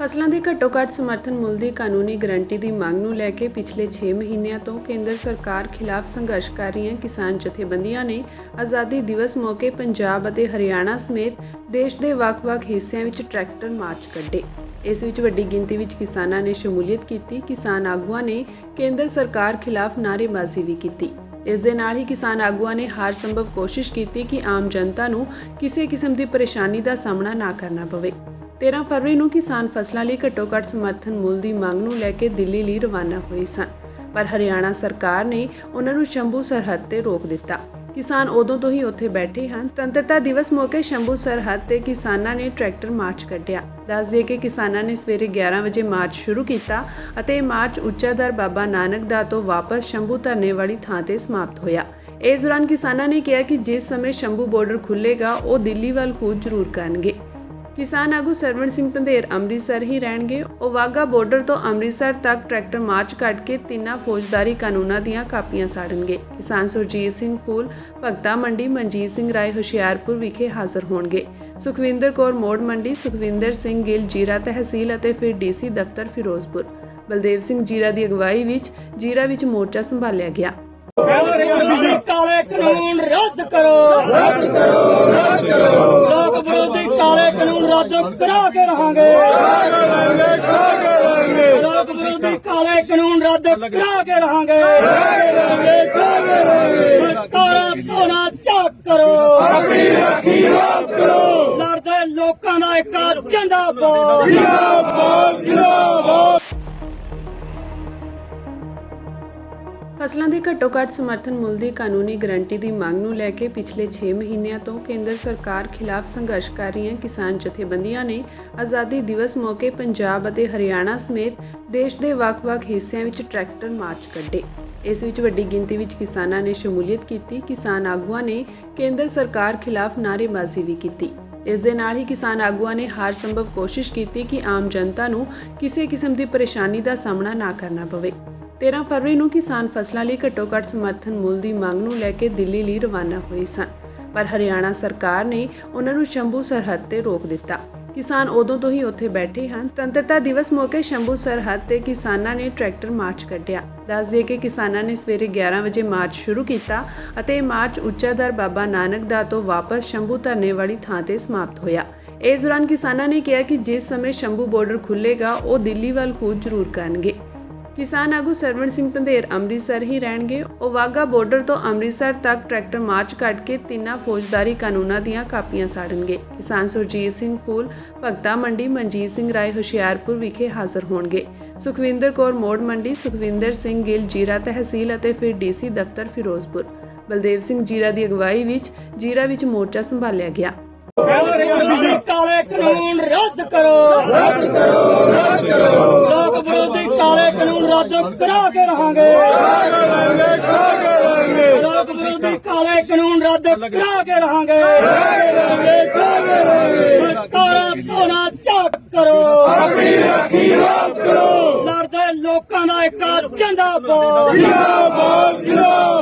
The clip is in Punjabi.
ਫਸਲਾਂ ਦੇ ਘੱਟੋ ਘੱਟ ਸਮਰਥਨ ਮੁੱਲ ਦੀ ਕਾਨੂੰਨੀ ਗਰੰਟੀ ਦੀ ਮੰਗ ਨੂੰ ਲੈ ਕੇ ਪਿਛਲੇ 6 ਮਹੀਨਿਆਂ ਤੋਂ ਕੇਂਦਰ ਸਰਕਾਰ ਖਿਲਾਫ ਸੰਘਰਸ਼ ਕਰ ਰਹੀਆਂ ਕਿਸਾਨ ਜਥੇਬੰਦੀਆਂ ਨੇ ਆਜ਼ਾਦੀ ਦਿਵਸ ਮੌਕੇ ਪੰਜਾਬ ਅਤੇ ਹਰਿਆਣਾ ਸਮੇਤ ਦੇਸ਼ ਦੇ ਵੱਖ-ਵੱਖ ਹਿੱਸਿਆਂ ਵਿੱਚ ਟਰੈਕਟਰ ਮਾਰਚ ਕੱਢੇ। ਇਸ ਵਿੱਚ ਵੱਡੀ ਗਿਣਤੀ ਵਿੱਚ ਕਿਸਾਨਾਂ ਨੇ ਸ਼ਮੂਲੀਅਤ ਕੀਤੀ। ਕਿਸਾਨ ਆਗੂਆਂ ਨੇ ਕੇਂਦਰ ਸਰਕਾਰ ਖਿਲਾਫ ਨਾਅਰੇਬਾਜ਼ੀ ਵੀ ਕੀਤੀ। ਇਸ ਦੇ ਨਾਲ ਹੀ ਕਿਸਾਨ ਆਗੂਆਂ ਨੇ ਹਰ ਸੰਭਵ ਕੋਸ਼ਿਸ਼ ਕੀਤੀ ਕਿ ਆਮ ਜਨਤਾ ਨੂੰ ਕਿਸੇ ਕਿਸਮ ਦੀ ਪਰੇਸ਼ਾਨੀ ਦਾ ਸਾਹਮਣਾ ਨਾ ਕਰਨਾ ਪਵੇ। 13 ਫਰਵਰੀ ਨੂੰ ਕਿਸਾਨ ਫਸਲਾਂ ਲਈ ਘੱਟੋ ਘੱਟ ਸਮਰਥਨ ਮੁੱਲ ਦੀ ਮੰਗ ਨੂੰ ਲੈ ਕੇ ਦਿੱਲੀ ਲਈ ਰਵਾਨਾ ਹੋਏ ਸਨ, ਪਰ ਹਰਿਆਣਾ ਸਰਕਾਰ ਨੇ ਉਹਨਾਂ ਨੂੰ ਸ਼ੰਭੂ ਸਰਹੱਦ ਤੇ ਰੋਕ ਦਿੱਤਾ। ਕਿਸਾਨ ਉਦੋਂ ਤੋਂ ਹੀ ਉੱਥੇ ਬੈਠੇ ਹਨ। ਸੁਤੰਤਰਤਾ ਦਿਵਸ ਮੌਕੇ ਸ਼ੰਭੂ ਸਰਹੱਦ ਤੇ ਕਿਸਾਨਾਂ ਨੇ ਟਰੈਕਟਰ ਮਾਰਚ ਕੱਢਿਆ। ਦੱਸ ਦਈਏ ਕਿ ਕਿਸਾਨਾਂ ਨੇ ਸਵੇਰੇ 11 ਵਜੇ ਮਾਰਚ ਸ਼ੁਰੂ ਕੀਤਾ ਅਤੇ ਇਹ ਮਾਰਚ ਉੱਚਾਦਰ ਬਾਬਾ ਨਾਨਕ ਦਾ ਤੋਂ ਵਾਪਸ ਸ਼ੰਭੂ ਧਰਨੇ ਵਾਲੀ ਥਾਂ ਤੇ ਸਮਾਪਤ ਹੋਇਆ। ਇਸ ਦੌਰਾਨ ਕਿਸਾਨਾਂ ਨੇ ਕਿਹਾ ਕਿ ਜਿਸ ਸਮੇਂ ਸ਼ੰਭੂ ਬਾਰਡਰ ਖੁੱਲੇਗਾ ਉਹ ਦਿੱਲੀ ਵੱਲ ਕੂਚ ਜ਼ਰੂਰ ਕਰਨਗੇ। ਕਿਸਾਨ ਆਗੂ ਸਰਵਣ ਸਿੰਘ ਪੰਧੇਰ ਅੰਮ੍ਰਿਤਸਰ ਹੀ ਰਹਿਣਗੇ। ਉਹ ਵਾਗਾ ਬਾਰਡਰ ਤੋਂ ਅੰਮ੍ਰਿਤਸਰ ਤੱਕ ਟਰੈਕਟਰ ਮਾਰਚ ਕੱਢ ਕੇ ਤਿੰਨਾਂ ਫੌਜਦਾਰੀ ਕਾਨੂੰਨਾਂ ਦੀਆਂ ਕਾਪੀਆਂ ਸਾੜਨਗੇ। ਕਿਸਾਨ ਸੁਰਜੀਤ ਸਿੰਘ ਫੂਲ, ਭਗਤਾ ਮੰਡੀ, ਮਨਜੀਤ ਸਿੰਘ ਰਾਏ ਹੁਸ਼ਿਆਰਪੁਰ ਵਿਖੇ ਹਾਜ਼ਰ ਹੋਣਗੇ। ਸੁਖਵਿੰਦਰ ਕੌਰ ਮੋੜ ਮੰਡੀ, ਸੁਖਵਿੰਦਰ ਸਿੰਘ ਗਿੱਲ ਜੀਰਾ ਤਹਿਸੀਲ ਅਤੇ ਫਿਰ ਡੀਸੀ ਦਫ਼ਤਰ ਫਿਰੋਜ਼ਪੁਰ। ਬਲਦੇਵ ਸਿੰਘ ਜੀਰਾ ਦੀ ਅਗਵਾਈ ਵਿੱਚ ਜੀਰਾ ਵਿੱਚ ਮੋਰਚਾ ਸੰਭਾਲਿਆ ਗਿਆ। ਕਾਲੇ ਕਾਨੂੰਨ ਰੱਦ ਕਰੋ। ਰੱਦ ਕਰੋ। ਰੱਦ ਕਰੋ। ਕਾਲੇ ਕਾਨੂੰਨ ਰੱਦ ਕਰਾ ਕੇ ਰਹਾਂਗੇ। ਲੋਕ ਵਿਰੋਧੀ ਕਾਲੇ ਕਾਨੂੰਨ ਰੱਦ ਕਰਾ ਕੇ ਰਹਾਂਗੇ। ਸਰਕਾਰਾਂ ਤੋਂ ਨਾ ਝਾਕ ਕਰੋ ਆਪਣੀ ਰੱਖੀ ਰਾਤ ਕਰੋ। ਲੜਦੇ ਲੋਕਾਂ ਦਾ ਇੱਕ ਜਿੰਦਾਬਾਦ। ਜਿੰਦਾਬਾਦ ਜਿੰਦਾਬਾਦ। ਫਸਲਾਂ ਦੇ ਘੱਟੋ ਘੱਟ ਸਮਰਥਨ ਮੁੱਲ ਦੀ ਕਾਨੂੰਨੀ ਗਰੰਟੀ ਦੀ ਮੰਗ ਨੂੰ ਲੈ ਕੇ ਪਿਛਲੇ 6 ਮਹੀਨਿਆਂ ਤੋਂ ਕੇਂਦਰ ਸਰਕਾਰ ਖਿਲਾਫ ਸੰਘਰਸ਼ ਕਰ ਰਹੀਆਂ ਕਿਸਾਨ ਜਥੇਬੰਦੀਆਂ ਨੇ ਆਜ਼ਾਦੀ ਦਿਵਸ ਮੌਕੇ ਪੰਜਾਬ ਅਤੇ ਹਰਿਆਣਾ ਸਮੇਤ ਦੇਸ਼ ਦੇ ਵੱਖ-ਵੱਖ ਹਿੱਸਿਆਂ ਵਿੱਚ ਟਰੈਕਟਰ ਮਾਰਚ ਕੱਢੇ। ਇਸ ਵਿੱਚ ਵੱਡੀ ਗਿਣਤੀ ਵਿੱਚ ਕਿਸਾਨਾਂ ਨੇ ਸ਼ਮੂਲੀਅਤ ਕੀਤੀ, ਕਿਸਾਨ ਆਗੂਆਂ ਨੇ ਕੇਂਦਰ ਸਰਕਾਰ ਖਿਲਾਫ ਨਾਅਰੇਬਾਜ਼ੀ ਵੀ ਕੀਤੀ। ਇਸ ਦੇ ਨਾਲ ਹੀ ਕਿਸਾਨ ਆਗੂਆਂ ਨੇ ਹਰ ਸੰਭਵ ਕੋਸ਼ਿਸ਼ ਕੀਤੀ ਕਿ ਆਮ ਜਨਤਾ ਨੂੰ ਕਿਸੇ ਕਿਸਮ ਦੀ ਪਰੇਸ਼ਾਨੀ ਦਾ ਸਾਹਮਣਾ ਨਾ ਕਰਨਾ ਪਵੇ। 13 ਫਰਵਰੀ ਨੂੰ ਕਿਸਾਨ ਫਸਲਾਂ ਲਈ ਘੱਟੋ ਘੱਟ ਸਮਰਥਨ ਮੁੱਲ ਦੀ ਮੰਗ ਨੂੰ ਲੈ ਕੇ ਦਿੱਲੀ ਲਈ ਰਵਾਨਾ ਹੋਏ ਸਨ। ਪਰ ਹਰਿਆਣਾ ਸਰਕਾਰ ਨੇ ਉਹਨਾਂ ਨੂੰ ਸ਼ੰਭੂ ਸਰਹੱਦ ਤੇ ਰੋਕ ਦਿੱਤਾ। ਕਿਸਾਨ ਉਦੋਂ ਤੋਂ ਹੀ ਉੱਥੇ ਬੈਠੇ ਹਨ। ਸੁਤੰਤਰਤਾ ਦਿਵਸ ਮੌਕੇ ਸ਼ੰਭੂ ਸਰਹੱਦ ਤੇ ਕਿਸਾਨਾਂ ਨੇ ਟਰੈਕਟਰ ਮਾਰਚ ਕੱਢਿਆ। ਦੱਸ ਦਈਏ ਕਿ ਕਿਸਾਨਾਂ ਨੇ ਸਵੇਰੇ 11 ਵਜੇ ਮਾਰਚ ਸ਼ੁਰੂ ਕੀਤਾ ਅਤੇ ਇਹ ਮਾਰਚ ਉੱਚਾਦਰ ਬਾਬਾ ਨਾਨਕ ਦਾ ਤੋਂ ਵਾਪਸ ਸ਼ੰਭੂ ਧਰਨੇ ਵਾਲੀ ਥਾਂ ਤੇ ਸਮਾਪਤ ਹੋਇਆ। ਇਸ ਦੌਰਾਨ ਕਿਸਾਨਾਂ ਨੇ ਕਿਹਾ ਕਿ ਜਿਸ ਸਮੇਂ ਸ਼ੰਭੂ ਬਾਰਡਰ ਖੁੱਲੇਗਾ ਉਹ ਦਿੱਲੀ ਵੱਲ ਕੂਚ ਜ਼ਰੂਰ ਕਰਨਗੇ। ਕਿਸਾਨ ਆਗੂ ਸਰਵਣ ਸਿੰਘ ਪੰਧੇਰ ਅੰਮ੍ਰਿਤਸਰ ਹੀ ਰਹਿਣਗੇ। ਉਹ ਵਾਗਾ ਬਾਰਡਰ ਤੋਂ ਅੰਮ੍ਰਿਤਸਰ ਤੱਕ ਟਰੈਕਟਰ ਮਾਰਚ ਕੱਢ ਕੇ ਤਿੰਨਾਂ ਫੌਜਦਾਰੀ ਕਾਨੂੰਨਾਂ ਦੀਆਂ ਕਾਪੀਆਂ ਸਾੜਨਗੇ। ਕਿਸਾਨ ਸੁਰਜੀਤ ਸਿੰਘ ਫੂਲ, ਭਗਤਾ ਮੰਡੀ, ਮਨਜੀਤ ਸਿੰਘ ਰਾਏ ਹੁਸ਼ਿਆਰਪੁਰ ਵਿਖੇ ਹਾਜ਼ਰ ਹੋਣਗੇ। ਸੁਖਵਿੰਦਰ ਕੌਰ ਮੋੜ ਮੰਡੀ, ਸੁਖਵਿੰਦਰ ਸਿੰਘ ਗਿੱਲ ਜੀਰਾ ਤਹਿਸੀਲ ਅਤੇ ਫਿਰ ਡੀਸੀ ਦਫ਼ਤਰ ਫਿਰੋਜ਼ਪੁਰ। ਬਲਦੇਵ ਸਿੰਘ ਜੀਰਾ ਦੀ ਅਗਵਾਈ ਵਿੱਚ ਜੀਰਾ ਵਿੱਚ ਮੋਰਚਾ ਸੰਭਾਲਿਆ ਗਿਆ। ਕਾਲੇ ਕਾਨੂੰਨ ਰੱਦ ਕਰੋ। ਰੱਦ ਕਰੋ ਰੱਦ ਕਰੋ। ਲੋਕ ਵਿਰੋਧੀ ਕਾਲੇ ਕਾਨੂੰਨ ਰੱਦ ਕਰਾ ਕੇ ਰਹਾਂਗੇ। ਲੋਕ ਵਿਰੋਧੀ ਕਾਲੇ ਕਾਨੂੰਨ ਰੱਦ ਕਰਾ ਕੇ ਰਹਾਂਗੇ। ਸਰਕਾਰਾਂ ਨਾ ਝਾਕ ਕਰੋ। ਆਪਣੀ ਰੱਖੀ ਰਾਤ ਕਰੋ। ਲੜਦੇ ਲੋਕਾਂ ਦਾ ਇੱਕ ਜਿੰਦਾਬਾਦ। ਜਿੰਦਾਬਾਦ ਜਿੰਦਾਬਾਦ।